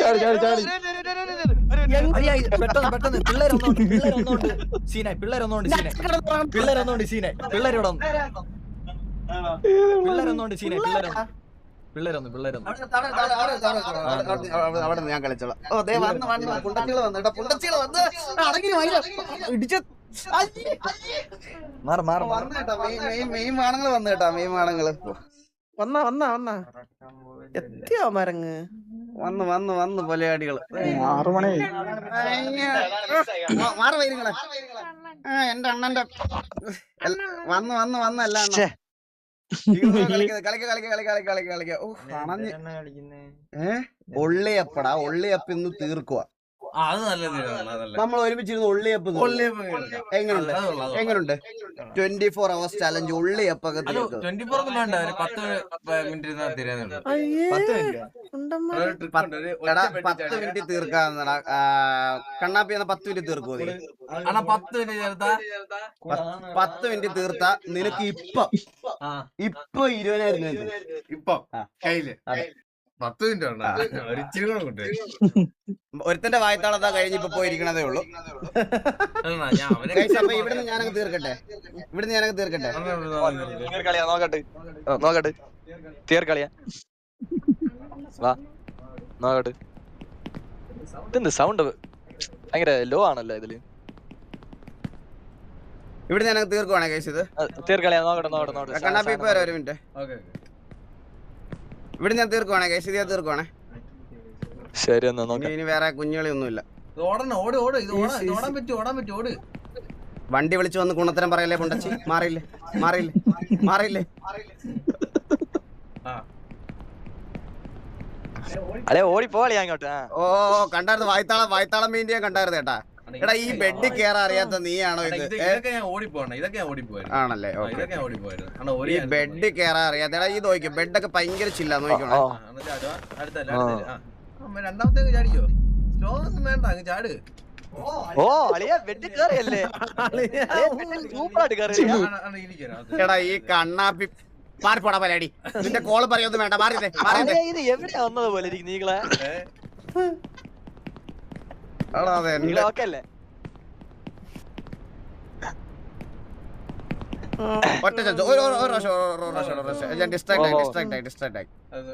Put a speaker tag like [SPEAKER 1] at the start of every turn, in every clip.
[SPEAKER 1] ചാടി ചാടി ചാടി
[SPEAKER 2] അയ്യ, അയ്യ, പെട്ടെന്ന് പെട്ടെന്ന് സീനായി സീനായി സീനായി പിള്ളേരൊന്ന് പിള്ളേരൊന്ന്
[SPEAKER 3] അവിടെ ഞാൻ കളിച്ചോളാം ഓ ദേ വന്ന് വന്ന് പുണ്ടച്ചികൾ വന്നു അടങ്ങി ഇടിച്ച
[SPEAKER 2] മാറ് മാറ്
[SPEAKER 3] മെയിൻ മെയിൻ മാണങ്ങൾ മെയിൻ മാണങ്ങൾ
[SPEAKER 1] വന്നാ വന്നാ വന്നാ എത്തിയോ മരങ്ങ്
[SPEAKER 3] വന്ന് വന്ന് വന്ന് പൊലയാടികൾ
[SPEAKER 1] ആറു മണി.
[SPEAKER 3] മാറി വൈരുങ്ങളെ ആ എന്റെ അണ്ണന്റെ വന്ന് വന്ന് വന്നല്ല ഒള്ളിയപ്പടാ ഒള്ളിയപ്പ് ഇന്ന് തീർക്കുക നമ്മൾ ഒരുമിച്ചിരുന്ന്.
[SPEAKER 4] ഉള്ളിയപ്പം.
[SPEAKER 3] എങ്ങനുണ്ട്?
[SPEAKER 4] അത്
[SPEAKER 3] എങ്ങനുണ്ട്? ട്വന്റി ഫോർ അവേഴ്സ് ചലഞ്ച് ഉള്ളിയപ്പൊക്കെ
[SPEAKER 4] അത്
[SPEAKER 3] തീർക്കും.
[SPEAKER 4] 24 ഒന്നും വേണ്ട, ഒരു പത്ത് മിനിറ്റ്
[SPEAKER 2] പത്ത് മിനിറ്റ്
[SPEAKER 3] തീർക്കാന്നടാ. കണ്ണാപ്പി എന്ന പത്ത് മിനിറ്റ് തീർക്കുമോ നീ?
[SPEAKER 4] പത്ത് മിനിറ്റ് ചേർത്താ?
[SPEAKER 3] പത്ത് മിനിറ്റ് തീർത്ത നിനക്ക് ഇപ്പൊ. ഇപ്പൊ ഇരുപതിനായിരം.
[SPEAKER 4] ഇപ്പൊ. കയ്യിൽ. പത്ത് മിനിറ്റ്
[SPEAKER 3] ഒരുത്തന്റെ വായത്താളതാ കഴിഞ്ഞ് ഇപ്പൊ പോയിരിക്കണതേ ഉള്ളൂ.
[SPEAKER 4] ഞാൻ അവനെ
[SPEAKER 3] Guys, അപ്പൊ ഇവിടുന്ന് ഞാനങ്ങ് തീർക്കട്ടെ? ഇവിടുന്ന് ഞാനങ്ങ് തീർക്കട്ടെ?
[SPEAKER 5] തീർക്കളിയാ നോക്കട്ടെ. നോക്കട്ടെ. തീർക്കളിയാ വാ നോക്കട്ടെ. ഇതെന്ത് സൗണ്ട് ഭയങ്കര ലോ ആണല്ലോ ഇതിൽ.
[SPEAKER 3] ഇവിടെ ഞാൻ തീർക്കുവാണേ കേസ് ഇത്?
[SPEAKER 5] തീർക്കളിയാ നോക്കട്ടെ നോക്കട്ടെ നോക്കട്ടെ.
[SPEAKER 3] കണ്ണാപ്പി ഇപ്പൊ വരാം ഒരു മിനിറ്റ്.
[SPEAKER 4] ഓക്കേ.
[SPEAKER 3] ഇവിടെ ഞാൻ തീർക്കുവാണേ കേസ് ഞാൻ തീർക്കുവാണേ.
[SPEAKER 5] ശരി എന്നാ
[SPEAKER 3] ഇനി
[SPEAKER 5] നോക്കാം.
[SPEAKER 3] ഇനി വേറെ കുഞ്ഞുകളി ഒന്നുമില്ല
[SPEAKER 4] ഓടണം ഓട് ഓട് ഇത് ഓടാൻ ഓടാൻ പറ്റും ഓടാൻ പറ്റും ഓട്.
[SPEAKER 3] വണ്ടി വിളിച്ചു വന്ന് കുണത്തരം പറയല്ലേ പൊണ്ടച്ചി? മാറിയില്ലേ മാറിയില്ലേ മാറിയില്ലേ.
[SPEAKER 4] ആ.
[SPEAKER 5] അല്ലെ ഓടി പോളിയാ അങ്ങോട്ട്
[SPEAKER 3] ഓ കണ്ടായിരുന്നു വായ്ത്താളം വായ്ത്താളം മീൻ ഞാൻ കണ്ടായിരുന്നു എടാ ഈ ബെഡിൽ കേറാൻ അറിയാത്ത നീയാണോ ഇത്?
[SPEAKER 4] ഇത് ഇതൊക്കെ ഞാൻ ഓടിപ്പോണ ഇതൊക്കെ ഞാൻ ഓടിപ്പോയിരുന്നു.
[SPEAKER 3] ആണല്ലേ?
[SPEAKER 4] ഇതൊക്കെ ഞാൻ ഓടിപ്പോയിരുന്നു.
[SPEAKER 3] ഈ ബെഡ് കേറാൻ അറിയാത്ത എടാ ഈ നോക്കി ബെഡൊക്കെ ഭയങ്കര ചില്ല നോക്കിക്കോണേ.
[SPEAKER 4] രണ്ടാമത്തെ ചാടിക്കോ. സ്ലോ ഒന്നും വേണ്ട അങ്ങ് ചാട്.
[SPEAKER 5] ഓ അളിയാ. വെട്ടി കേറിയല്ലേ? സൂപ്പറായിട്ട് കേറി.
[SPEAKER 4] അണ്ണാ, അണ്ണാ,
[SPEAKER 3] എടാ ഈ കണ്ണാപ്പി മാറിപ്പോടാ പലാടി. നിന്റെ കോൾ പറയൊന്നും വേണ്ട. മാറിയതേ മാറിയതേ
[SPEAKER 5] ഇത് എവിടെയാ വന്നത് പോലെ ഇരിക്കും നീകളെ
[SPEAKER 4] ഏ?
[SPEAKER 3] എടാ അതെ
[SPEAKER 5] നീകളെ ഓക്കെ അല്ലേ
[SPEAKER 3] ഒറ്റ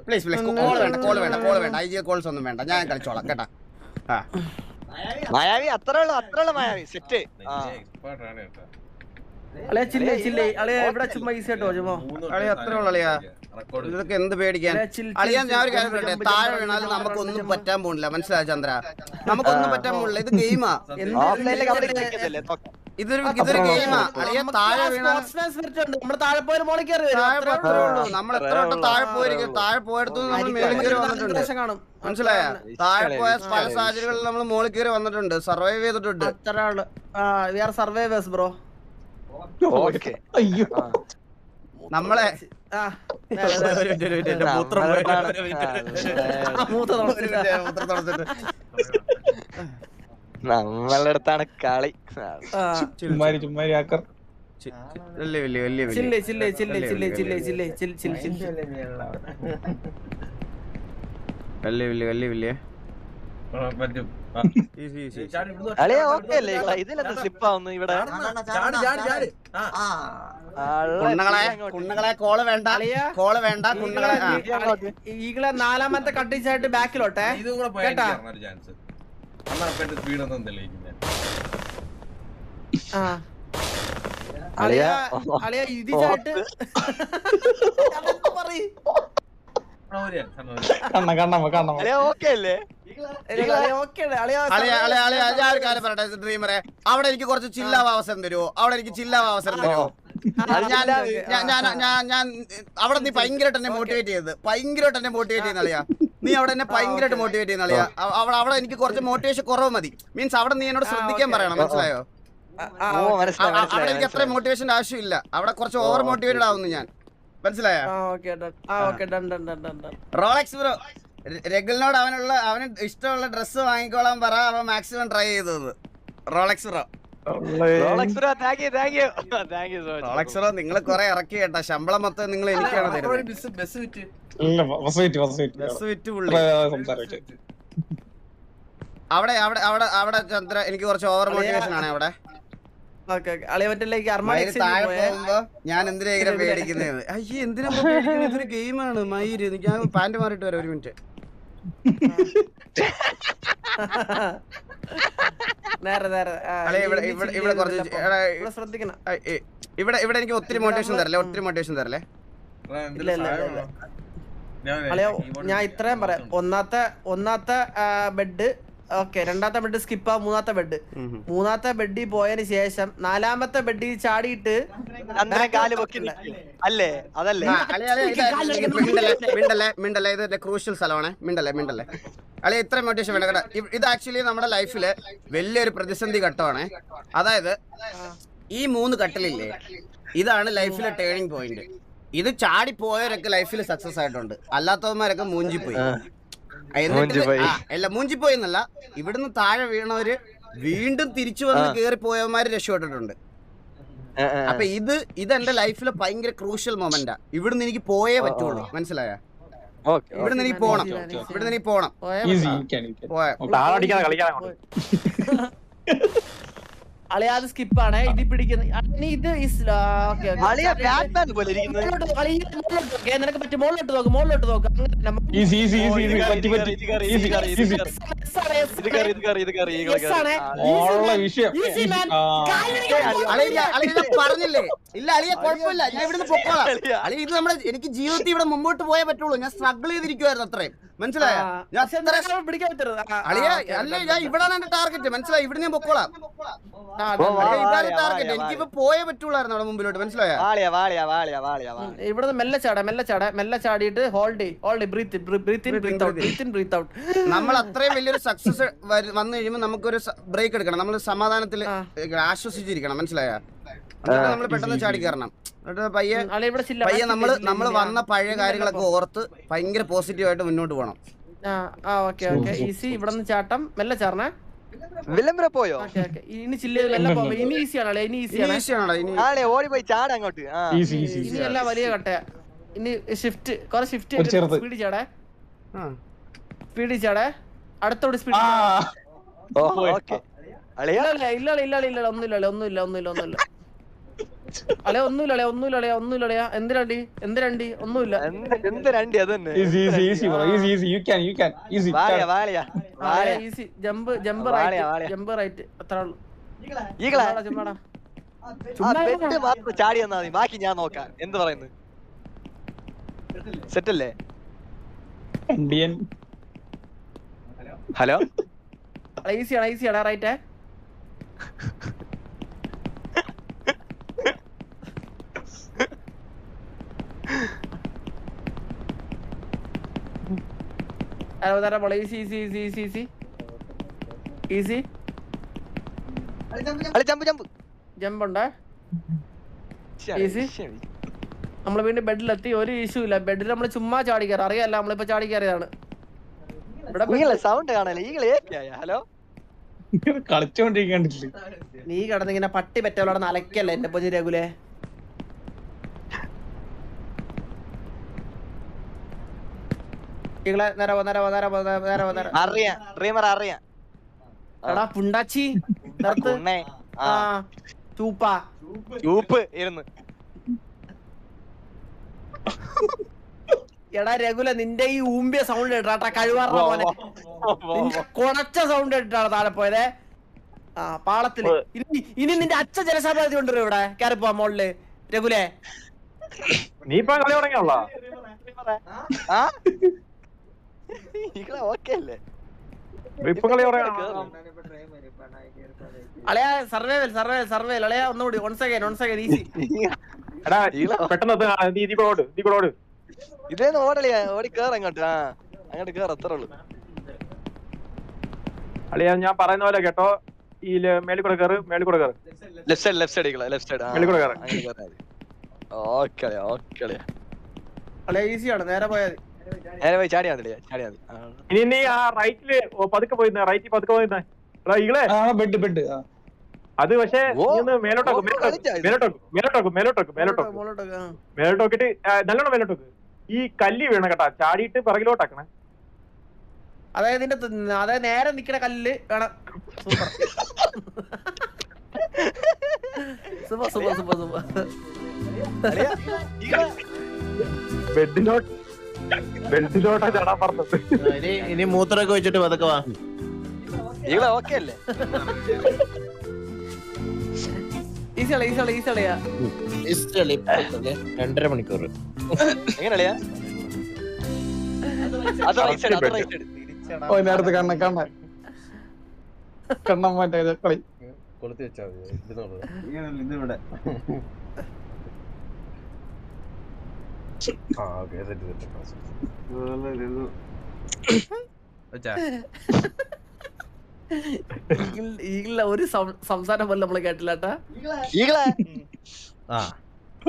[SPEAKER 3] പ്ലീസ് പ്ലീസ് കോൾ വേണ്ട കോൾ വേണ്ട കോൾ വേണ്ട. ഐ ജി കോൾസ് ഒന്നും വേണ്ട. ഞാൻ കളിച്ചോളാം കേട്ടാ?
[SPEAKER 5] മായാവി അത്ര ഉള്ളു അത്ര ഉള്ളു മായാവി. സെറ്റ്.
[SPEAKER 1] അളിയ ചില്ലേ ചില്ലേ. അളിയ ഇവിടെ ചുമ്മാ ഈസി ആയിട്ടോ ചുമ്മാ.
[SPEAKER 3] അളിയാ, അത്രേ ഉള്ളൂ അളിയാ. ഇതൊക്കെ എന്ത് പേടിക്കാൻ?
[SPEAKER 1] അറിയാൻ
[SPEAKER 3] അളിയാൻ ഞാൻ ഒരു കാര്യം പറയട്ടെ. താഴെ വീണാൽ നമുക്കൊന്നും പറ്റാൻ പോണില്ല. മനസ്സിലായ ചന്ദ്ര? നമുക്കൊന്നും പറ്റാൻ പോണില്ല. ഇത് ഗെയിമാ. ഇതൊരു ഇതൊരു ഗെയിമാ. അറിയാ താഴെ
[SPEAKER 1] നമ്മുടെ താഴെ പോയാൽ മോളിൽ കയറി
[SPEAKER 3] നമ്മൾ എത്ര വട്ടം താഴെ പോയിരിക്കും? താഴെ പോയടത്തു നമ്മൾ മേളിൽ കയറി വന്നിട്ടുണ്ട്.
[SPEAKER 1] കാണും
[SPEAKER 3] മനസ്സിലായ? താഴെ പോയ പല സാഹചര്യങ്ങളിൽ നമ്മൾ മോളിൽ കയറി വന്നിട്ടുണ്ട്. സർവൈവ് ചെയ്തിട്ടുണ്ട്.
[SPEAKER 1] അത്ര ആ we are survivors bro
[SPEAKER 5] okay.
[SPEAKER 1] അയ്യോ
[SPEAKER 3] നമ്മളെ
[SPEAKER 5] നമ്മളുടെ അടുത്താണ് കളി.
[SPEAKER 6] ചുമ്മാരി ചുമ്മാരി ആക്കർ.
[SPEAKER 3] വലിയ വലിയ വലിയ വലിയ
[SPEAKER 1] ചില്ലേ ചില്ലേ ചില്ലേ ചില്ലേ ചില്ലേ ചില്ലേ ചിൽ ചിൽ ചിൽ
[SPEAKER 3] വലിയ വലിയ വലിയ വലിയ.
[SPEAKER 4] ആ, പറ്റും.
[SPEAKER 5] അളിയ ഓക്കെ അല്ലേ ഇതിലെന്ത് സ്ലിപ്പ് ആവുന്നു ഇവിടെ?
[SPEAKER 4] ചാടി ചാടി ചാടി. ആ.
[SPEAKER 5] ആളെ
[SPEAKER 3] കുണ്ണകളെ. കുണ്ണകളെ കോൾ വേണ്ട കോൾ വേണ്ട കുണ്ണകളെ.
[SPEAKER 1] ഈകളെ നാലാമത്തെ കട്ടിച്ചായിട്ട് ബാക്കിലോട്ടെ കേട്ടാ?
[SPEAKER 4] സ്പീഡ് ഒന്നും
[SPEAKER 1] ആ. അളിയ
[SPEAKER 5] അളിയ,
[SPEAKER 1] അളിയ ഇതിച്ചായിട്ട് പറയ്
[SPEAKER 4] ഒരു chance, അണ്ണാ, ഒരു
[SPEAKER 6] കണ്ണ കണ്ണമ്മ കണ്ണമ്മ
[SPEAKER 3] ഞാൻ ഒരു കാര്യം പറയട്ടെ ഡ്രീമറെ. അവിടെ എനിക്ക് കുറച്ച് ചില്ലാവ അവസരം തരുമോ അവിടെ എനിക്ക് ചില്ലാവ അവസരം തരുമോ ഞാൻ ഞാൻ ഞാൻ അവിടെ നീ ഭയങ്കരമായിട്ട് എന്നെ മോട്ടിവേറ്റ് ചെയ്തത് ഭയങ്കരമായിട്ട് എന്നെ മോട്ടിവേറ്റ് ചെയ്യുന്ന അളിയാ നീ അവിടെ എന്നെ ഭയങ്കരമായിട്ട് മോട്ടിവേറ്റ് ചെയ്യുന്ന അളിയാ അവ- അവിടെ അവിടെ എനിക്ക് കുറച്ച് മോട്ടിവേഷൻ കുറവ് മതി. മീൻസ് അവിടെ നീ എന്നോട് ശ്രദ്ധിക്കാൻ പറയണം മനസ്സിലായോ? അവിടെ എനിക്ക് അത്ര
[SPEAKER 5] മോട്ടിവേഷൻ
[SPEAKER 3] മോട്ടിവേഷന്റെ ആവശ്യമില്ല. അവിടെ കുറച്ച് ഓവർ മോട്ടിവേറ്റഡ് ആവുന്നു ഞാൻ. മനസ്സിലായോ?
[SPEAKER 1] ആ ഓക്കെ ഡൺ. ആ okay done done done done done.
[SPEAKER 3] Rolex bro രഗലിനോട് അവനുള്ള അവന് ഇഷ്ടമുള്ള ഡ്രസ്സ് വാങ്ങിക്കോളാൻ പറ അവൻ മാക്സിമം ട്രൈ ചെയ്തത്. Rolex bro.
[SPEAKER 5] റോളക്സ് ബ്രോ
[SPEAKER 3] നിങ്ങൾ കുറെ ഇറക്കി കേട്ടോ. ശമ്പളം മൊത്തം നിങ്ങൾ എനിക്കാണ് തരുന്നത്. അവിടെ അവിടെ അവിടെ അവിടെ ചന്ദ്ര എനിക്ക് കുറച്ച് ഓവർ മോട്ടിവേഷൻ ആണ് അവിടെ. ഞാൻ എന്തിനാ ഇങ്ങനെ പേടിക്കുന്നത്? അയ്യേ എന്തിനാ പേടിക്കുന്നത്? ഇതൊരു ഗെയിമാണ് മയിര് ഞാൻ പാന്റ് മാറിയിട്ട് വരാം ഒരു മിനിറ്റ്
[SPEAKER 1] നേരെ നേരെ. ആ,
[SPEAKER 3] ഇവിടെ ഇവിടെ കുറച്ച്.
[SPEAKER 1] ശ്രദ്ധിക്കണം.
[SPEAKER 3] ഇവിടെ ഇവിടെ എനിക്ക് ഒത്തിരി മോട്ടിവേഷൻ തരല്ലേ? ഒത്തിരി മോട്ടിവേഷൻ തരല്ലേ?
[SPEAKER 1] ഞാൻ ഇത്രയും പറയാം. ഒന്നാത്ത ഒന്നാത്ത ബെഡ് ഓക്കെ രണ്ടാമത്തെ ബെഡ് സ്കിപ്പ് ആ മൂന്നാമത്തെ ബെഡ്. മൂന്നാമത്തെ ബെഡിൽ പോയതിനു ശേഷം നാലാമത്തെ ബെഡിൽ ചാടിയിട്ട്
[SPEAKER 5] അല്ലേ? അതല്ലേ?
[SPEAKER 3] മിണ്ടല്ലേ മിണ്ടല്ലേ ഇത് ഇത് ക്രൂഷ്യൽ സ്ഥലമാണ്. മിണ്ടല്ലേ മിണ്ടല്ലേ? അളിയ ഇത്ര മോട്ടിവേഷൻ വേണ്ട കേട്ടോ. ഇത് ആക്ച്വലി നമ്മുടെ ലൈഫിൽ വലിയൊരു പ്രതിസന്ധി ഘട്ടമാണ്. അതായത് ഈ മൂന്ന് ഘട്ടലില്ലേ ഇതാണ് ലൈഫിലെ ടേണിംഗ് പോയിന്റ് ഇത് ചാടി പോയവരൊക്കെ ലൈഫിൽ സക്സസ് ആയിട്ടുണ്ട്. അല്ലാത്തവന്മാരൊക്കെ മൂഞ്ചിപ്പോയി. അല്ല മൂഞ്ചി പോയെന്നല്ല ഇവിടുന്ന് താഴെ വീണവര് വീണ്ടും തിരിച്ചു വന്ന് കേറി പോയവന്മാര് രക്ഷപ്പെട്ടിട്ടുണ്ട്. അപ്പൊ ഇത് ഇത് എന്റെ ലൈഫിലെ ഭയങ്കര ക്രൂഷ്യൽ മൊമെന്റാ. ഇവിടുന്ന് എനിക്ക് പോയേ പറ്റുള്ളൂ. മനസ്സിലായ?
[SPEAKER 5] ഓക്കെ
[SPEAKER 3] ഇവിടുന്ന് എനിക്ക് പോണം. ഇവിടുന്ന് എനിക്ക് പോണം.
[SPEAKER 1] പോയാ
[SPEAKER 6] ഈസി
[SPEAKER 1] സ്കിപ്പ്
[SPEAKER 3] ആണ്
[SPEAKER 6] താളടിക്കാതെ കളിക്കാതെ അങ്ങോട്ട്.
[SPEAKER 1] അളിയ അത് സ്കിപ്പാണ് ഇത് പിടിക്കുന്ന ഇനി ഇത് ഓക്കെ.
[SPEAKER 5] അളിയ ബാറ്റ്മാൻ പോലെ ഇരിക്കുന്നത്.
[SPEAKER 1] നിനക്ക് പറ്റും മുകളിലോട്ട് നോക്ക് മുകളിലോട്ട് നോക്ക്.
[SPEAKER 3] പറഞ്ഞില്ലേ? ഇല്ല അളിയ കുഴപ്പമില്ല. ഞാൻ ഇവിടുന്ന് പൊക്കോളാം. അളിയ. ഇത് നമ്മുടെ എനിക്ക് ജീവിതത്തിൽ ഇവിടെ മുമ്പോട്ട് പോയേ പറ്റുള്ളൂ. ഞാൻ സ്ട്രഗിൾ ചെയ്തിരിക്കുവായിരുന്നു അത്രയും. മനസ്സിലായ? അളിയ അല്ല ഞാൻ. ഇവിടാണ് എന്റെ ടാർഗറ്റ് മനസ്സിലായി? ഇവിടെ ഞാൻ പൊക്കോളാം. ഇതാണ് ടാർഗറ്റ് എനിക്ക്. ഇപ്പൊ പോയേ പറ്റുള്ളായിരുന്നു അവിടെ മുമ്പിലോട്ട്. മനസ്സിലായ?
[SPEAKER 5] ഇവിടെ വാളിയ വാളിയ വാളിയ
[SPEAKER 1] ഉം,
[SPEAKER 5] വാളിയ
[SPEAKER 1] ഇവിടുന്ന് മെല്ലെ ചാട മെല്ലെ ചാട മെല്ലെ ചാടിയിട്ട് hold hold breathe breathe in breathe out breathe in breathe out
[SPEAKER 3] നമ്മൾ അത്രയും വലിയൊരു സക്സസ് വന്നു കഴിയുമ്പോൾ നമുക്കൊരു ബ്രേക്ക് എടുക്കണം. നമ്മൾ സമാധാനത്തിൽ ആശ്വസിച്ചിരിക്കണം. മനസ്സിലായ? നമ്മൾ പെട്ടെന്ന് ചാടി കയറണം പയ്യെ
[SPEAKER 1] അളി ഇവിടെ ചില്ല
[SPEAKER 3] പയ്യെ നമ്മൾ നമ്മൾ വന്ന പഴയ കാര്യങ്ങളൊക്കെ ഓർത്ത് ഭയങ്കര പോസിറ്റീവായിട്ട് മുന്നോട്ട് പോകണം
[SPEAKER 1] ആ ആ ഓക്കെ ഓക്കെ. ഈസി. ഇവിടെ നിന്ന് ചാട്ടം. മെല്ലെ ചാടണേ.
[SPEAKER 5] വില്ലംബര പോയോ?
[SPEAKER 1] ഇനി ഇനി ഈസിയാണ് ഇനി ഈസിയാണ്
[SPEAKER 5] ഓടി ചാട അങ്ങോട്ട്.
[SPEAKER 1] ഇനി വലിയ കട്ടയാ. ഇനി ഷിഫ്റ്റ് കൊറേ ഷിഫ്റ്റ്. സ്പീഡിൽ ചാടേ. സ്പീഡിൽ ചാടേ. അടുത്തോട്
[SPEAKER 5] സ്പീഡ്
[SPEAKER 1] ഇല്ല ഇല്ല ഇല്ല ഇല്ല ഒന്നുമില്ല ഒന്നുമില്ല ഒന്നുമില്ല ഒന്നുമില്ല. അളെ ഒന്നുമില്ല അളെ ഒന്നുമില്ല അളെ എന്ത് രണ്ടി? എന്ത് രണ്ടി? ഒന്നുമില്ല.
[SPEAKER 5] എന്ത് രണ്ടി അത് തന്നെ
[SPEAKER 6] easy easy easy bro easy easy you can you can easy
[SPEAKER 5] വാളിയ വാളിയ. വാളിയ.
[SPEAKER 1] ഈസി ജമ്പ് ജമ്പ് റൈറ്റ്
[SPEAKER 5] വാളിയാ.
[SPEAKER 1] ജമ്പ് റൈറ്റ് അത്ര ഉള്ളൂ.
[SPEAKER 5] ഈകളെ.
[SPEAKER 1] ചുമ്മാടാ,
[SPEAKER 5] ആ ബെറ്റ് മാത്രം ചാടി തന്നാ മതി. ബാക്കി ഞാൻ നോക്കാം. എന്ത് പറയുന്നു? സെറ്റല്ലേ?
[SPEAKER 6] Indian
[SPEAKER 5] hello?
[SPEAKER 1] ഈസിയാണ് ഈസിയാണ് റൈറ്റ് ഹലോ തരാം മോളെ? Easy easy easy easy easy easy
[SPEAKER 5] jump jump
[SPEAKER 1] jump ഉണ്ട്. നമ്മൾ വീണ്ടും ബെഡിലെത്തി ഒരു ഇഷ്യൂ ഇല്ല. ബെഡിൽ നമ്മൾ ചുമ്മാ ചാടി കയറി അറിയാല്ല നമ്മളിപ്പോ ചാടി കയറിയതാണ്
[SPEAKER 5] സൗണ്ട് കാണല്ലേ? ഈകളെ ഹലോ
[SPEAKER 6] കളിച്ചോണ്ടിരിക്കണ്ടില്ലേ?
[SPEAKER 1] നീ കിടന്നിങ്ങനെ പട്ടി പറ്റവളോട് നലക്കല്ലേ എന്റെ പൊഞ്ഞു രഘുലെ? പുണ്ടാച്ചി ചൂപ്പാ.
[SPEAKER 5] ചൂപ്പ് ഇരുന്ന്.
[SPEAKER 1] എടാ രഘുല നിന്റെ ഈ ഊമ്പിയ സൗണ്ട് ഇട്ടാട്ടാ കഴിവാറ പോലെ നിന്റെ കുടച്ച സൗണ്ട് ഇട്ടാണ് താഴെ പോയത്. ആ പാളത്തിൽ. ഇനി ഇനി നിന്റെ അച്ഛ ജലസാധ്യത കൊണ്ടുവരും ഇവിടെ. കയറിപ്പോ മോളിൽ. രഘുലെ.
[SPEAKER 6] നീ ഇപ്പൊ കളി തുടങ്ങിയുള്ള
[SPEAKER 1] അളയാ സർവേവൽ സർവേവൽ സർവേവൽ അളയാ ഒന്നുകൂടി one second one second easy
[SPEAKER 6] എടാ
[SPEAKER 5] നീ
[SPEAKER 6] പെട്ടെന്ന് നീ ഇതിൽ ഓട് നീ ഓട്.
[SPEAKER 5] ഇതേന്ന് ഓടളിയാ ഓടി കേറ അങ്ങോട്ട്. ആ അങ്ങോട്ട് കേറ അത്രേ ഉള്ളു.
[SPEAKER 6] അളിയാ ഞാൻ പറയുന്ന പോലെ കേട്ടോ. ഈ മേളിൽ കൂടെ കേറ് മേളിൽ കൂടെ കേറ്.
[SPEAKER 5] ലെഫ്റ്റ് സൈഡ് ലെഫ്റ്റ് സൈഡ് അടിക്കള ലെഫ്റ്റ് സൈഡ്
[SPEAKER 6] മേളിൽ കൂടെ കയറ്
[SPEAKER 5] അങ്ങനെ കേറാ ഓക്കെ ഓക്കെ അളിയാ.
[SPEAKER 1] ഈസി ഈസിയാണ് നേരെ പോയാൽ
[SPEAKER 5] നേരെ പോയി ചാടിയാ മതി ചാടിയാ മതി.
[SPEAKER 6] ഇനി നീ ആ റൈറ്റിൽ പതുക്കെ പോയിരുന്ന റൈറ്റിൽ പതുക്കെ പോയിരുന്ന എടാ ഇങ്ങളെ
[SPEAKER 7] ആ ബെഡ് ബെഡ് ആ.
[SPEAKER 6] അത് പക്ഷേ
[SPEAKER 5] മേലോട്ടോക്കും
[SPEAKER 6] നീ ഒന്ന് മേലോട്ടോക്ക് മേലോട്ടോക്കും മേലോട്ടോക്ക്. മേലോട്ടോക്ക്. മേലോട്ടോക്കിട്ട് നല്ലോണം മേലോട്ടോക്ക് ഈ കല്ലി വീണ കേട്ടാ ചാടിയിട്ട് പിറകിലോട്ടാക്കണേ.
[SPEAKER 1] അതായത് ഇതിന്റെ അതായത് നേരെ നിക്കണ കല്ല് വേണം. Super. Super super super super.
[SPEAKER 6] ബെഡിലോട്ട് ബെഡിലോട്ടാ ചാടാൻ പറഞ്ഞത്.
[SPEAKER 7] ഇനി ഇനി മൂത്രമൊക്കെ വെച്ചിട്ട് പതുക്കെ വാ.
[SPEAKER 5] ഈകളെ ഓക്കെ അല്ലേ?
[SPEAKER 7] ഈസിയാളെ ഈസിയാളെ ഈസിയാളെയാ. രണ്ടര മണിക്കൂർ
[SPEAKER 5] എങ്ങനെയാ? അത് റൈറ്റ് സൈഡ് അത് റൈറ്റ് സൈഡ്
[SPEAKER 8] ഓ കണ്ണ കണ്ണ. കണ്ണം മാറ്റേ കളി.
[SPEAKER 7] കൊളുത്തി വെച്ചാ മതി ഇരുന്നോളൂ
[SPEAKER 4] ഇതിവിടെ
[SPEAKER 7] ആ ഓക്കെ സെറ്റ് സെറ്റ്
[SPEAKER 1] ഈഗിളിലെ ഒരു സംസാരം പോലും നമ്മൾ കേട്ടില്ല കേട്ടാ
[SPEAKER 4] ആ.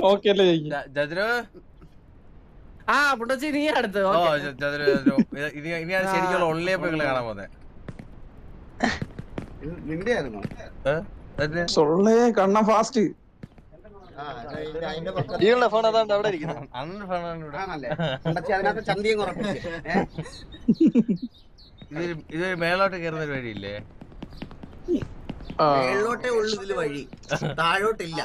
[SPEAKER 8] ഓക്കെ അല്ലേ
[SPEAKER 1] ആ പുണ്ടച്ചി നീ അടുത്ത്
[SPEAKER 4] ഓ ഇനി ഇനിയാണ് ശരിക്കുള്ള ഓൺലൈൻ പോയി കാണാൻ പോകുന്നത്
[SPEAKER 3] നിന്റെ ആയിരുന്നു
[SPEAKER 8] സൊള്ളേ കണ്ണ ഫാസ്റ്റ്
[SPEAKER 5] ഈകളുടെ ഫോൺ അതാണ്ട് അവിടെ ഇരിക്കുന്നത്
[SPEAKER 4] അണ്ണൻ ഫാനാണ് ഇവിടെ.
[SPEAKER 3] ആണല്ലേ? കണ്ടച്ചി അതിനകത്ത് ചന്തിയും കുറപ്പിച്ച്
[SPEAKER 4] ഇത് ഇത് മേലോട്ട് കയറുന്ന ഒരു വഴിയില്ലേ?
[SPEAKER 3] മേളിലോട്ടേ ഉള്ളു ഇതിൽ വഴി. താഴോട്ടില്ല.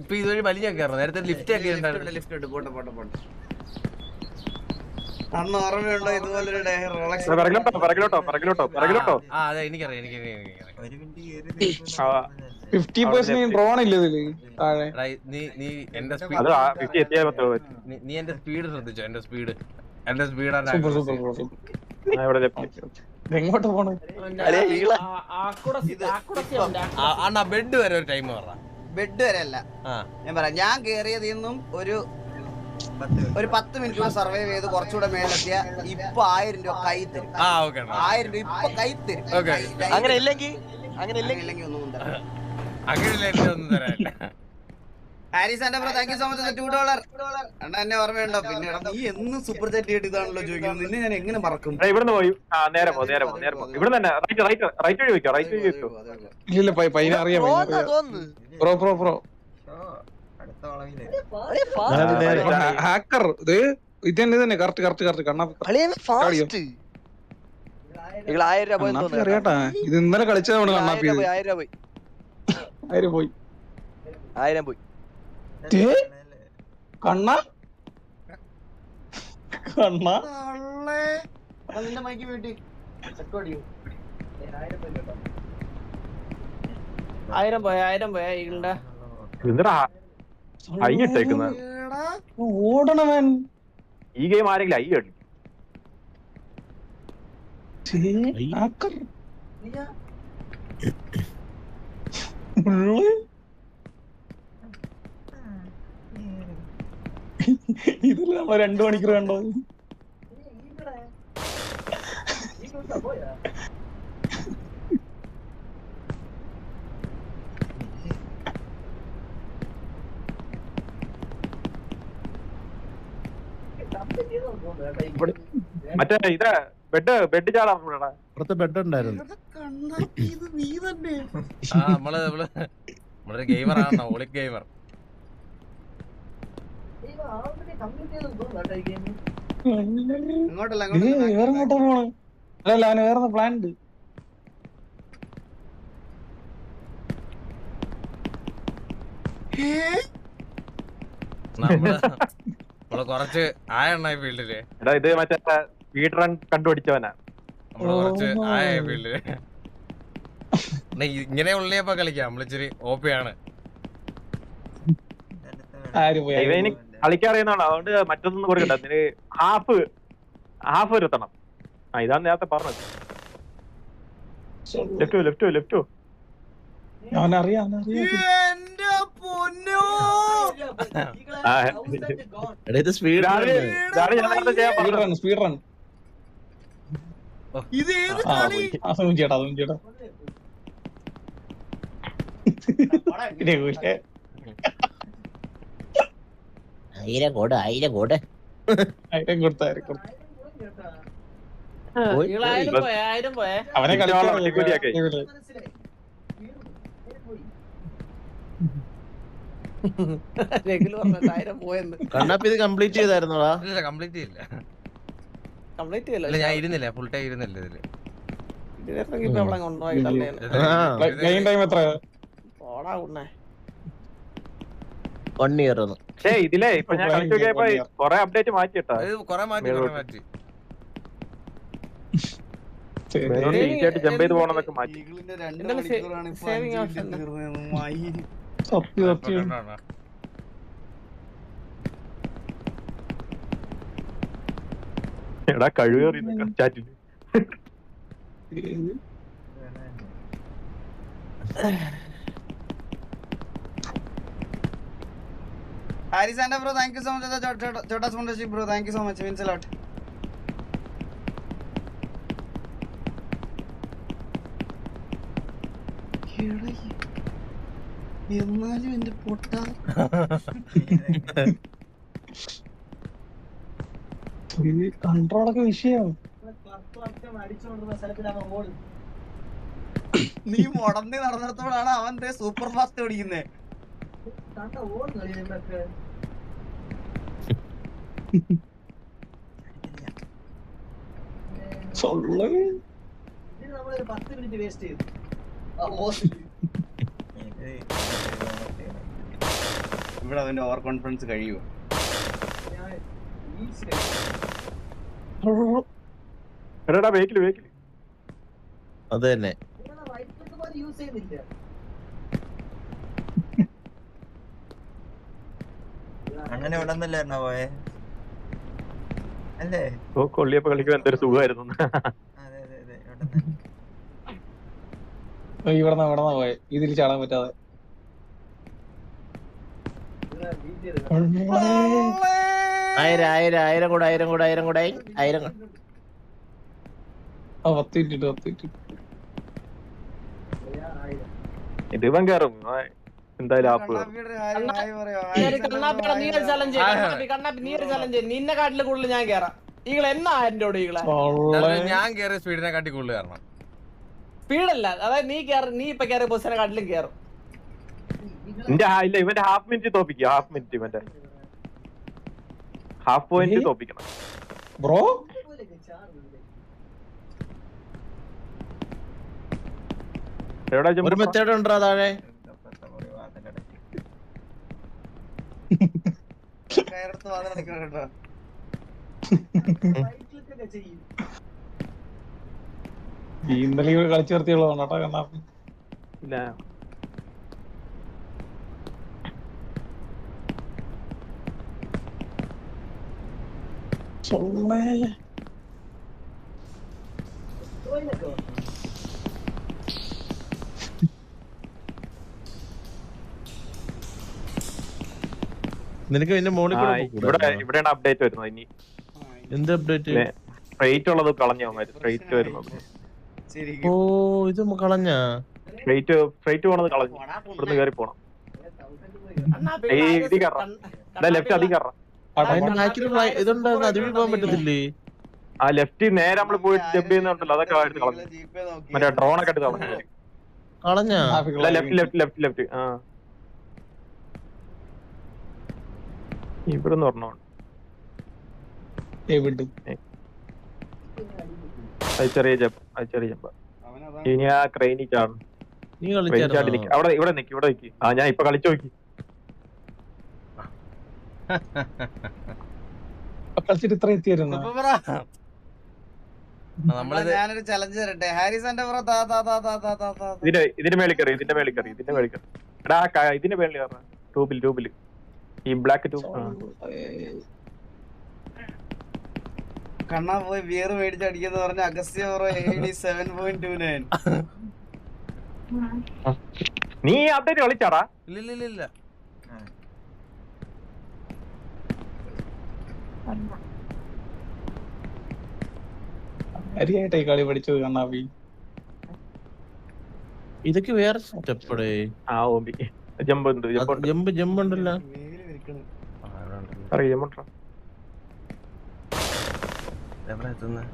[SPEAKER 4] ഇപ്പൊ ഇതുവഴി വലിയ കയറുന്നു നേരത്തെ ലിഫ്റ്റ് ഒക്കെ
[SPEAKER 3] ലിഫ്റ്റ് ഉണ്ട് പോട്ടെ പോട്ടെ പോട്ടെ. അന്ന് ഓർമ്മയുണ്ടോ ഇതുപോലൊരു
[SPEAKER 6] പിറകിലോട്ടോ പിറകിലോട്ടോ പിറകിലോട്ടോ പിറകിലോട്ടോ.
[SPEAKER 4] ആ അതെ എനിക്കറിയാം നീ നീ എന്റെ സ്പീഡ് ശ്രദ്ധിച്ചോ? എന്റെ സ്പീഡ് എന്റെ സ്പീഡാണ്
[SPEAKER 8] എങ്ങോട്ട് പോണേ?
[SPEAKER 4] അണ്ണാ ബെഡ് വരെ ഒരു ടൈം പറ.
[SPEAKER 3] ബെഡ് വരെ അല്ല. ഞാൻ പറയാം ഞാൻ കേറിയതിൽ നിന്നും ഒരു ഒരു പത്ത് മിനിറ്റ് സർവൈവ് ചെയ്ത് കുറച്ചുകൂടെ മേലെത്തിയ ഇപ്പൊ ആയിരം രൂപ കൈ തരും.
[SPEAKER 4] ആ ഓക്കെ
[SPEAKER 3] ആയിരം രൂപ ഇപ്പൊ കൈ തരും.
[SPEAKER 4] Okay.
[SPEAKER 3] കൈ- കൈ
[SPEAKER 5] അങ്ങനെ ഇല്ലെങ്കിൽ അങ്ങനെ ഇല്ലെങ്കിൽ.
[SPEAKER 3] ഒന്നും തരാം.
[SPEAKER 4] അങ്ങനെ ഒന്നും തരാനില്ല
[SPEAKER 3] ഹാരിസ് എന്റെ thank you so much two dollar അണ്ണാ എന്നെ ഓർമ്മയുണ്ടോ? പിന്നെ നീ എന്ന് സൂപ്പർ ചാറ്റ് ഇതാണല്ലോ ചോദിക്കുന്നത്. നിന്നെ ഞാൻ എങ്ങനെ മറക്കും?
[SPEAKER 6] ഇവിടുന്ന് പോയി. ആ നേരെ പോ നേരെ പോ നേരെ പോ. ഇവിടുന്ന് തന്നെ റൈറ്റ് റൈറ്റ് റൈറ്റ് വഴി വെക്കോ റൈറ്റ് വഴി വെക്കോ
[SPEAKER 8] ഇല്ല പൈ പൈന അറിയാം പൈന
[SPEAKER 5] തോന്നുന്നു.
[SPEAKER 8] അറിയാം
[SPEAKER 5] തോന്നുന്നു
[SPEAKER 8] പ്രോ പ്രോ പ്രോ
[SPEAKER 5] അളിയ fast.
[SPEAKER 8] ഹാക്കർ ഇത് ഇത് തന്നെ ഇത് തന്നെ കറക്റ്റ് കറക്റ്റ് കറക്റ്റ്. കണ്ണാപ്പി അറിയാട്ടാ. ഇത് ഇന്നലെ കളിച്ചതാണ്
[SPEAKER 5] നമ്മൾ
[SPEAKER 8] കണ്ണാപ്പി
[SPEAKER 5] ആയിരം പോയി ആയിരം രൂപ പോയി.
[SPEAKER 8] കണ്ണ. കണ്ണ.
[SPEAKER 3] നിന്റെ മൈക്ക് വീട്ടി.
[SPEAKER 1] ആയിരം പോയ ആയിരം പോയ
[SPEAKER 6] എന്തിനാ? ഐ ഇട്ടേക്കുന്ന
[SPEAKER 8] ഓടണവൻ.
[SPEAKER 6] ഈ ഗെയിം ആരെങ്കിലും ഐ
[SPEAKER 8] ഉള്ള്. ഇതിൽ നമ്മൾ രണ്ടു മണിക്കൂർ കണ്ടോ?
[SPEAKER 6] മറ്റേ ഇത് ബെഡ് ബെഡ് ചാടാ ഇവിടെ
[SPEAKER 7] പുറത്ത് ബെഡ് ഉണ്ടായിരുന്നു
[SPEAKER 3] ഇത് നീ തന്നെ.
[SPEAKER 4] ആ നമ്മൾ നമ്മൾ നമ്മളൊരു ഗെയിമർ ആണോ ഒളിക് ഗെയിമർ
[SPEAKER 8] എങ്ങോട്ടാ പോണ്? അല്ല അവന് വേറെ പ്ലാൻ ഉണ്ട്?
[SPEAKER 4] നമ്മൾ നമ്മൾ കുറച്ച് ആയ ഫീൽഡിൽ.
[SPEAKER 6] എടാ ഇത് മറ്റേ സ്പീഡ് റൺ കണ്ടുപിടിച്ചവനാ.
[SPEAKER 4] നമ്മൾ കുറച്ച്. ആയ ഫീൽഡിൽ. ഇങ്ങനെ ഉള്ളിയപ്പോ കളിക്കാം. നമ്മൾ ഇച്ചിരി ഓപ്പിയാണ്
[SPEAKER 8] ആണ്. പോയി? ആര്
[SPEAKER 6] ഇവന്? കളിക്കറിയുന്നതാണ് അതുകൊണ്ട് മറ്റൊന്നും കൊടുക്കണ്ട. അതിന് ഹാഫ് ഹാഫ് വരുത്തണം. ആ ഇതാണ് നേരത്തെ പറഞ്ഞത്. ലെഫ്റ്റോ ലെഫ്റ്റോ ലെഫ്റ്റോ ഞാൻ
[SPEAKER 8] സ്പീഡ് റൺ സ്പീഡ് റൺ
[SPEAKER 3] ഇത് ഏത് കളി?
[SPEAKER 8] അതും ചേട്ടാ അതും ചേട്ടാ
[SPEAKER 7] ആയിരം കോട് ആയിരം കോട്.
[SPEAKER 8] ആയിരം കൊടുത്ത ആയിരം കൊടുത്ത. അവനെ
[SPEAKER 6] ഇച്ചോളം
[SPEAKER 1] രഘുൽ പറഞ്ഞിട്ട് ആയിരം പോയെന്ന്.
[SPEAKER 7] കണ്ണാപ്പി ഇത് കംപ്ലീറ്റ് ചെയ്തായിരുന്നോടാ?
[SPEAKER 4] ഇല്ല കംപ്ലീറ്റ് ചെയ്യില്ല.
[SPEAKER 1] കംപ്ലീറ്റ് ചെയ്യില്ല?
[SPEAKER 4] ഞാൻ ഇരുന്നില്ല ഫുൾ ടൈം ഇരുന്നില്ല
[SPEAKER 6] ഇതിൽ. ഇതിലേ ഇപ്പൊ ഞാൻ കളിച്ചു നോക്കിയപ്പോ കൊറേ അപ്ഡേറ്റ് മാറ്റിട്ടാ
[SPEAKER 4] ഇത് കൊറേ മാറ്റി. മാറ്റി.
[SPEAKER 6] ജമ്പ് ചെയ്ത് പോകണമെന്നൊക്കെ മാറ്റി.
[SPEAKER 1] സേവിങ് ഓപ്ഷൻ
[SPEAKER 8] സത്യം സത്യം
[SPEAKER 6] എടാ കഴിവേറി ചാറ്റിൽ
[SPEAKER 3] Haris and bro thank you so much Chota sponsorship bro thank you so much means lot എന്നാലും എന്റെ പൊട്ട?
[SPEAKER 8] കൺട്രോളൊക്കെ വിഷയം.
[SPEAKER 3] നീ മുടന്തി നടന്നിടത്തോടാണ് അവൻ സൂപ്പർ ഫാസ്റ്റ് ഓടിക്കുന്നേ.
[SPEAKER 8] സൊള്ളു.
[SPEAKER 3] ഇവിടെ അതിന്റെ ഓവർ കോൺഫിഡൻസ് കഴിയുമോ?
[SPEAKER 7] അത് തന്നെ.
[SPEAKER 4] അങ്ങനെ ഇവിടെ നിന്നല്ലായിരുന്നോ പോയെ? അല്ലേ?
[SPEAKER 6] ഓ കൊള്ളിയപ്പോ കളിക്കുമ്പോ എന്തൊരു സുഖമായിരുന്നു.
[SPEAKER 4] അതെ അതെ അതെ ഇവിടെ
[SPEAKER 8] ഇവിടെന്നാ ഇവിടെന്നാ പോയെ. ഇതിൽ ചാടാൻ പറ്റാതെ.
[SPEAKER 7] ആയിരം ആയിരം ആയിരം കൂടെ ആയിരം കൂടെ ആയിരം കൂടെ. ആയി ആയിരം
[SPEAKER 6] ഇത് ഇവൻ കയറും എന്തായാലും ആപ്പ്
[SPEAKER 1] കണ്ണാപ്പിയുടെ നീ ഒരു ചലഞ്ച് കണ്ണാപ്പി കണ്ണാപ്പി നീ ഒരു ചലഞ്ച് നിന്നെ കാട്ടിൽ കൂടുതൽ ഞാൻ കേറാം. ഈകളെ എന്നാ എന്റെ കൂടെ ഈകളെ?
[SPEAKER 4] ഞാൻ കേറിയ സ്പീഡിനെ കാട്ടി കൂടുതൽ
[SPEAKER 1] സ്പീഡല്ല അതായത് നീ കേറി നീ ഇപ്പൊ കേറിയ ബസ്സിനെ കാട്ടിലും കേറും.
[SPEAKER 6] നിന്റെ ഹാ- ഇല്ല ഇവന്റെ ഹാഫ് മിനിറ്റ് തോപ്പിക്കുക ഹാഫ് മിനിറ്റ് ഇവന്റെ. ഹാഫ് പോയിന്റ് തോപ്പിക്കണം.
[SPEAKER 8] ബ്രോ?
[SPEAKER 7] ഒരു മെത്തേഡ് ഉണ്ടോ താഴെ
[SPEAKER 8] ഇന്നലെ കളിച്ചു നിർത്തിയുള്ളതാണ് കേട്ടോ കണ്ണാപ്പി.
[SPEAKER 7] നിനക്ക് പിന്നെ മോളിൽ കൂടെ
[SPEAKER 6] ഇവിടെ? ഇവിടെയാണ് അപ്ഡേറ്റ് വരുന്നത് ഇനി.
[SPEAKER 7] എന്ത് അപ്ഡേറ്റ്
[SPEAKER 6] സ്ട്രേറ്റ് ഉള്ളത് കളഞ്ഞു സ്ട്രേറ്റ് വരുന്നത്?
[SPEAKER 7] ഓ ഇത് കളഞ്ഞ?
[SPEAKER 6] സ്ട്രേറ്റ് ഫ്രൈറ്റ് പോണത് കളഞ്ഞു. ഇവിടുന്ന് കയറി പോണം. ഇത് കയറാം.
[SPEAKER 1] കണ്ണ-
[SPEAKER 6] ലെഫ്റ്റ്
[SPEAKER 7] ബാക്കിൽ ഇതുണ്ടായിരുന്നു അതിൽ പോകാൻ പറ്റത്തില്ലേ?
[SPEAKER 6] ആ ലെഫ്റ്റ് നേരെ നമ്മൾ പോയിട്ട് ജമ്പ് ചെയ്യുന്നുണ്ടല്ലോ അതൊക്കെ എടുത്ത് കളഞ്ഞു. മറ്റേ ഡ്രോൺ ഒക്കെ എടുത്ത് കളഞ്ഞു.
[SPEAKER 7] കളഞ്ഞാ?
[SPEAKER 6] ലെഫ്റ്റ് ലെഫ്റ്റ് ലെഫ്റ്റ് ലെഫ്റ്റ് ആ. ഇവിടെ പറഞ്ഞോ ചെറിയ ജമ്പ് അത് ചെറിയ ജമ്പ്. ഇനി ആ ക്രൈനിക്കാണ് ചാടും അവിടെ ഇവിടെ നിക്ക് ഇവിടെ നിക്ക്. ആ ഞാൻ ഇപ്പൊ കളിച്ചു നോക്കി.
[SPEAKER 8] ഇത്ര എത്തിയായിരുന്നു?
[SPEAKER 4] നമ്മളിത്
[SPEAKER 3] ഞാനൊരു ചലഞ്ച് തരട്ടെ. ഹാരിസന്റെ
[SPEAKER 6] ഇതിന്റെ മേളിൽ കറി ഇതിന്റെ മേളിൽ കറി ഇതിന്റെ മേളിൽ കറി എടാ ഇതിന്റെ മേളിൽ കയറാ. ട്യൂബിൽ ട്യൂബിൽ ഈ ബ്ലാക്ക് ട്യൂബ്
[SPEAKER 3] കണ്ണാ പോയി ബിയർ മേടിച്ച് അടിക്കുന്ന പറഞ്ഞ സെവൻ പോയിന്റ് ടു നയൻ
[SPEAKER 6] നീ അപ്ഡേറ്റ് കളിച്ചാടാ
[SPEAKER 4] ഇല്ല ഇല്ല ഇല്ല
[SPEAKER 8] അരിയായിട്ടാ ഈ കളി പഠിച്ചത് കണ്ണാപ്പി
[SPEAKER 7] ഇതൊക്കെ വേറെ സ്റ്റെപ്പടേ
[SPEAKER 6] ആ ഓമ്പി ജമ്പ് ഉണ്ട് ജമ്പ്
[SPEAKER 7] ജമ്പ് ഉണ്ടല്ലോ
[SPEAKER 6] അറിയാം
[SPEAKER 4] എവിടെ എത്തുന്നത്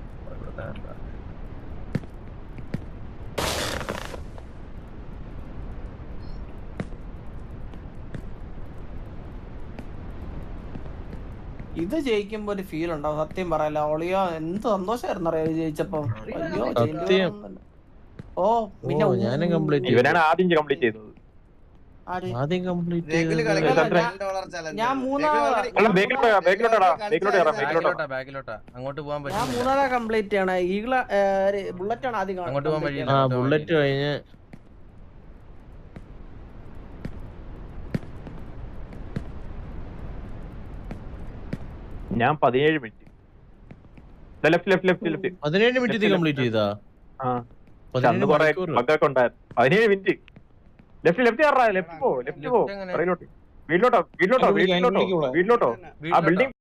[SPEAKER 1] ഇത് ജയിക്കുമ്പോ ഒരു ഫീൽ ഉണ്ടാവും. സത്യം പറയല്ല. ഒളിയോ എന്ത് സന്തോഷമായിരുന്നു അറിയാം ജയിച്ചപ്പോ? അയ്യോ
[SPEAKER 7] സത്യം.
[SPEAKER 1] ഓ പിന്നെ
[SPEAKER 7] ഞാനും കംപ്ലീറ്റ്
[SPEAKER 6] ഇവനാണ് ആദ്യം കംപ്ലീറ്റ് ചെയ്തത്.
[SPEAKER 1] ആര്?
[SPEAKER 7] ആദ്യം കംപ്ലീറ്റ്
[SPEAKER 1] ഞാൻ-
[SPEAKER 4] $10
[SPEAKER 1] ഞാൻ മൂന്നാമത്
[SPEAKER 6] അല്ല, ബാക്കിലോട്ടാ, ബാക്കിലോട്ടാടാ, ബാക്കിലോട്ട് കയറാം,
[SPEAKER 4] ബാക്കിലോട്ടാ.
[SPEAKER 6] ബാക്കിലോട്ടാ.
[SPEAKER 2] ബാക്കിലോട്ടാ ബാക്കിലോട്ടാ. അങ്ങോട്ട് പോകാൻ
[SPEAKER 1] ഞാൻ മൂന്നാമതാ കംപ്ലീറ്റ് ആണ് ഈഗിള ബുള്ളറ്റ് ആണ് ആദ്യം
[SPEAKER 2] അങ്ങോട്ട് പോകാൻ
[SPEAKER 1] complete
[SPEAKER 2] വഴിയില്ല.
[SPEAKER 7] ആ ബുള്ളറ്റ് കഴിഞ്ഞ്
[SPEAKER 6] ഞാൻ പതിനേഴ് minute left left left left
[SPEAKER 7] പതിനേഴ് മിനിറ്റ് കംപ്ലീറ്റ് ചെയ്താ?
[SPEAKER 6] അന്ന് കൊറേ ബഗ്ഗൊക്കെ ഉണ്ടായിരുന്നു പതിനേഴ് മിനിറ്റ് ലെഫ്റ്റ് ലെഫ്റ്റ് കയറാ ലെഫ്റ്റ് പോ ലെഫ്റ്റ് പോ? വീട്ടിലോട്ടോ വീട്ടിലോട്ടോ വീട്ടിലോട്ടോ. വീട്ടിലോട്ടോ. ആ ബിൽഡിംഗ്